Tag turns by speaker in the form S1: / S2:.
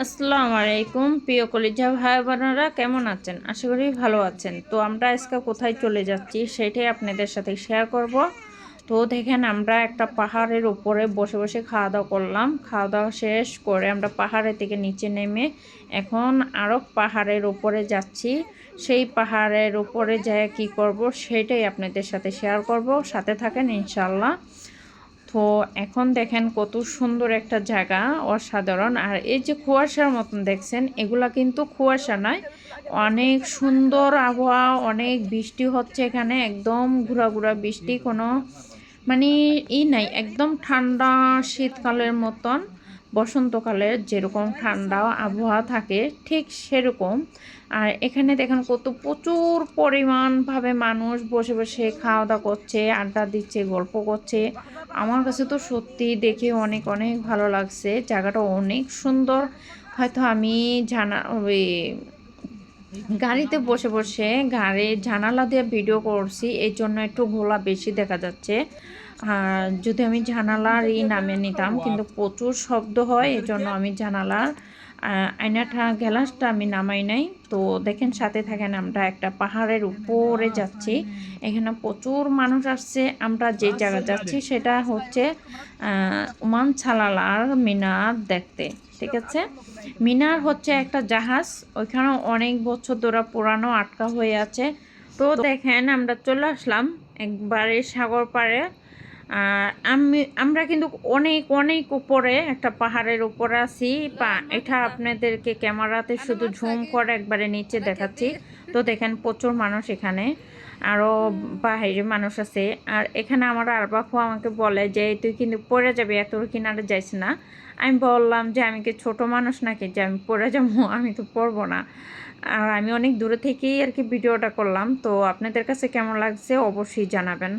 S1: আসসালামু আলাইকুম। প্রিয় কলিজা ভাই বোনেরা, কেমন আছেন? আশা করি ভালো আছেন। তো আমরা আজকে কোথায় চলে যাচ্ছি সেটাই আপনাদের সাথে শেয়ার করব। তো দেখেন, আমরা একটা পাহাড়ের উপরে বসে বসে খাওয়া দাওয়া করলাম। খাওয়া দাওয়া শেষ করে আমরা পাহাড়ের থেকে নিচে নেমে এখন আরও পাহাড়ের উপরে যাচ্ছি। সেই পাহাড়ের উপরে যায় কি করব সেটাই আপনাদের সাথে শেয়ার করব। সাথে থাকেন ইনশাল্লাহ তো এখন দেখেন কত সুন্দর একটা জায়গা, অসাধারণ। আর এই যে কুয়াশার মতন দেখছেন, এগুলা কিন্তু কুয়াশা নয়, অনেক সুন্দর আবহাওয়া, অনেক বৃষ্টি হচ্ছে এখানে, একদম ঘুরা ঘুরা বৃষ্টি, কোনো মানে ই নাই, একদম ঠান্ডা শীতকালের মতন। বসন্তকালের যেরকম ঠান্ডা আবহাওয়া থাকে, ঠিক সেরকম। আর এখানে দেখেন কত প্রচুর পরিমাণভাবে মানুষ বসে বসে খাওয়া দাওয়া করছে, আড্ডা দিচ্ছে, গল্প করছে। আমার কাছে তো সত্যি দেখে অনেক অনেক ভালো লাগছে। জায়গাটা অনেক সুন্দর। হয়তো আমি জানা গাড়িতে বসে বসে গাড়ি জানালা দিয়ে ভিডিও করছি এই জন্য একটু ঘোলা বেশি দেখা যাচ্ছে। আর যদি আমি জানালার ই নামে নিতাম, কিন্তু প্রচুর শব্দ হয় এই জন্য আমি জানালার আয়নাটা গ্যালাসটা আমি নামাই নাই। তো দেখেন সাথে থাকেন আমরা একটা পাহাড়ের উপরে যাচ্ছি। এখানে প্রচুর মানুষ আসছে। আমরা যে জায়গা যাচ্ছি সেটা হচ্ছে উমান ছালালার মিনার দেখতে, ঠিক আছে? মিনার হচ্ছে একটা জাহাজ। ওইখানে অনেক বছর ধরে পুরানো, আটকা হয়ে আছে। তো দেখেন আমরা চলে আসলাম একবারে সাগর পাড়ে। আমি, আমরা কিন্তু অনেক অনেক উপরে, একটা পাহাড়ের উপরে আছি। এটা আপনাদেরকে ক্যামেরাতে শুধু ঝুম করে একবারে নিচে দেখাচ্ছি। তো দেখেন প্রচুর মানুষ এখানে আরও বাহিরে মানুষ আছে। আর এখানে আমার আরবাফু আমাকে বলে যে, তুই কিন্তু পড়ে যাবি, এত কিনারে যাইস না। আমি বললাম যে, আমি কি ছোটো মানুষ নাকি? যে, আমি পড়ে যাব, আমি তো পড়ব না। আর আমি অনেক দূরে থেকেই আর কি ভিডিওটা করলাম। তো আপনাদের কাছে কেমন লাগছে অবশ্যই জানাবেন।